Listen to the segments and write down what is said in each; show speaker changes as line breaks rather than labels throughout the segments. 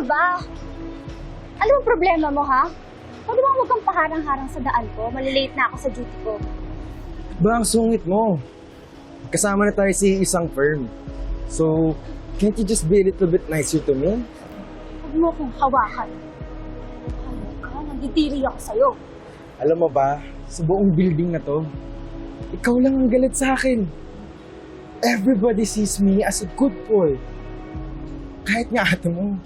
ka ba? Ano ang problema mo, ha? Pwede bang huwag kang paharang-harang sa daan ko? Malilate na ako sa duty ko.
Ba, ang sungit mo. Kasama na tayo sa isang firm. So, can't you just be a little bit nicer to me?
Huwag mo akong hawakan. Ano ka? Nandidiri ako sa'yo.
Alam mo ba, sa buong building na to, ikaw lang ang galit sa akin. Everybody sees me as a good boy. Kahit nga ate mo,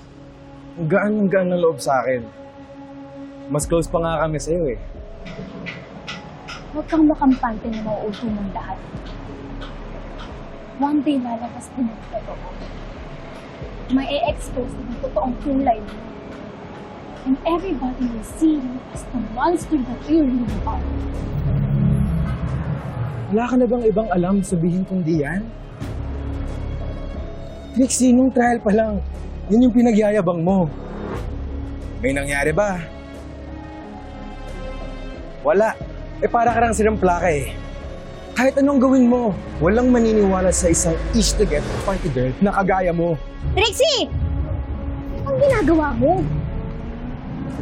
ang gaan ng gaan ng loob sa akin. Mas close pa nga kami sa'yo eh.
Huwag kang makampante na mauuto ng lahat. One day lalabas din ang totoo. May e-expose din ang totoong kulay mo. And everybody will see you as the monster that you really are.
Wala ka na bang ibang alam sabihin kong di yan? Trixie, nung trial pa lang, yun yung pinagyayabang mo. May nangyari ba? Wala. Eh para ka lang silang plaka eh. Kahit anong gawin mo, walang maniniwala sa isang ish to get party girl na kagaya mo.
Trixie! Ang ginagawa mo?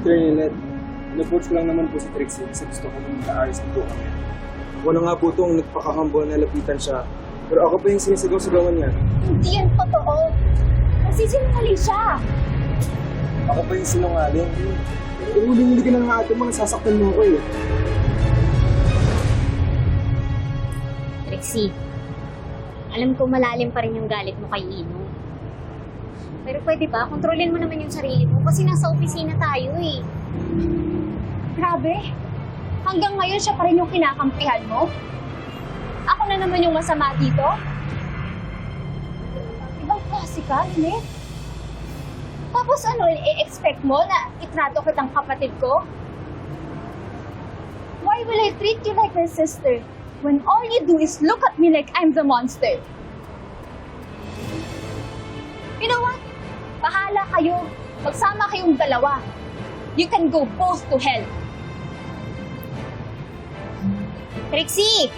Attorney Ned, in-approach ko lang naman po si Trixie kasi gusto ko nang maayos na po kami. Wala nga po itong nagpakakambol na lapitan siya. Pero ako pa yung sinisigaw-sigawan niya.
Hindi yan totoo. Nagsisinungaling siya.
Ako pa yung sinungaling. Pero huli-huli ka na ng ate mo, nasasaktan mo ko eh.
Trixie, alam ko malalim pa rin yung galit mo kay Ino. Pero pwede ba, kontrolin mo naman yung sarili mo kasi nasa opisina tayo eh.
Grabe. Hanggang ngayon siya pa rin yung kinakampihan mo? Ako na naman yung masama dito? Ka, Lynette. Tapos ano, i-expect mo na itrato kitang kapatid ko? Why will I treat you like my sister when all you do is look at me like I'm the monster? You know what? Bahala kayo. Magsama kayong dalawa. You can go both to hell.
Trixie!